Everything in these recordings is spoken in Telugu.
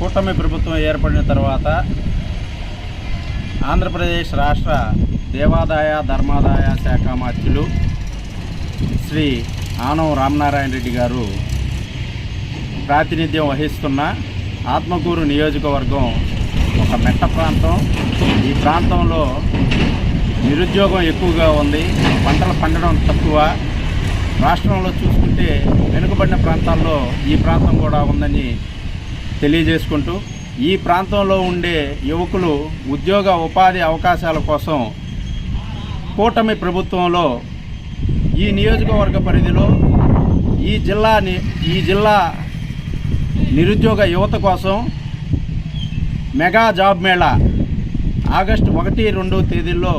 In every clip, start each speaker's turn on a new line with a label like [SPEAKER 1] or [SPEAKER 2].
[SPEAKER 1] కూటమి ప్రభుత్వం ఏర్పడిన తర్వాత ఆంధ్రప్రదేశ్ రాష్ట్ర దేవాదాయ ధర్మాదాయ శాఖ మార్చులు శ్రీ ఆనం రామనారాయణ రెడ్డి గారు ప్రాతినిధ్యం వహిస్తున్న ఆత్మకూరు నియోజకవర్గం ఒక మెట్ట ప్రాంతం. ఈ ప్రాంతంలో నిరుద్యోగం ఎక్కువగా ఉంది పంటలు పండడం తక్కువ. రాష్ట్రంలో చూసుకుంటే వెనుకబడిన ప్రాంతాల్లో ఈ ప్రాంతం కూడా ఉందని తెలియజేసుకుంటూ ఈ ప్రాంతంలో ఉండే యువకులు ఉద్యోగ ఉపాధి అవకాశాల కోసం కూటమి ప్రభుత్వంలో ఈ నియోజకవర్గ పరిధిలో ఈ జిల్లా ని- ఈ జిల్లా నిరుద్యోగ యువత కోసం మెగా జాబ్ మేళా ఆగస్టు ఒకటి రెండు తేదీల్లో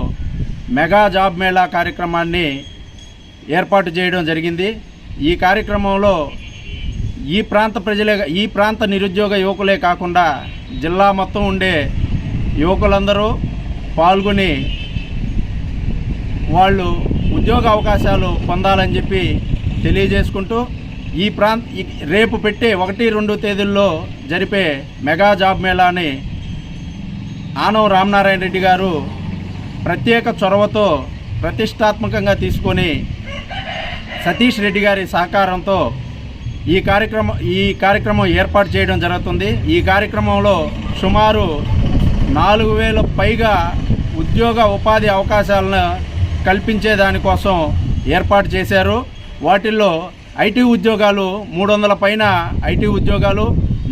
[SPEAKER 1] మెగా జాబ్ మేళా కార్యక్రమాన్ని ఏర్పాటు చేయడం జరిగింది. ఈ కార్యక్రమంలో ఈ ప్రాంత ప్రజలే ఈ ప్రాంత నిరుద్యోగ యువకులే కాకుండా జిల్లా మొత్తం ఉండే యువకులందరూ పాల్గొని వాళ్ళు ఉద్యోగ అవకాశాలు పొందాలని చెప్పి తెలియజేసుకుంటూ ఈ ప్రాంత రేపు పెట్టే ఒకటి రెండు తేదీల్లో జరిపే మెగా జాబ్ మేళాని ఆనవ రామనారాయణ రెడ్డి గారు ప్రత్యేక చొరవతో ప్రతిష్టాత్మకంగా తీసుకొని సతీష్ రెడ్డి గారి సహకారంతో ఈ కార్యక్రమం ఈ కార్యక్రమం ఏర్పాటు చేయడం జరుగుతుంది. ఈ కార్యక్రమంలో సుమారు నాలుగు వేల పైగా ఉద్యోగ ఉపాధి అవకాశాలను కల్పించే దానికోసం ఏర్పాటు చేశారు. వాటిల్లో ఐటీ ఉద్యోగాలు మూడు వందల పైన ఐటీ ఉద్యోగాలు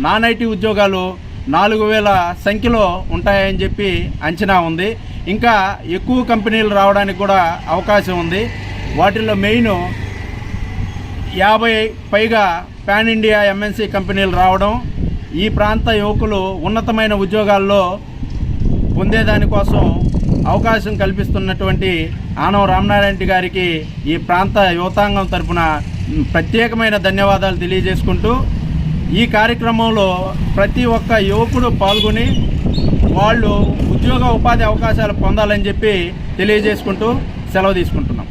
[SPEAKER 1] నాన్ ఐటీ ఉద్యోగాలు నాలుగు వేల సంఖ్యలో ఉంటాయని చెప్పి అంచనా ఉంది. ఇంకా ఎక్కువ కంపెనీలు రావడానికి కూడా అవకాశం ఉంది. వాటిల్లో మెయిన్ యాభై పైగా పాన్ ఇండియా ఎంఎన్సీ కంపెనీలు రావడం ఈ ప్రాంత యువకులు ఉన్నతమైన ఉద్యోగాల్లో పొందేదానికోసం అవకాశం కల్పిస్తున్నటువంటి ఆనవ రామనారాయణ రెడ్డి గారికి ఈ ప్రాంత యువతాంగం తరపున ప్రత్యేకమైన ధన్యవాదాలు తెలియజేసుకుంటూ ఈ కార్యక్రమంలో ప్రతి ఒక్క యువకుడు పాల్గొని వాళ్ళు ఉద్యోగ ఉపాధి అవకాశాలు పొందాలని చెప్పి తెలియజేసుకుంటూ సెలవు తీసుకుంటున్నాం.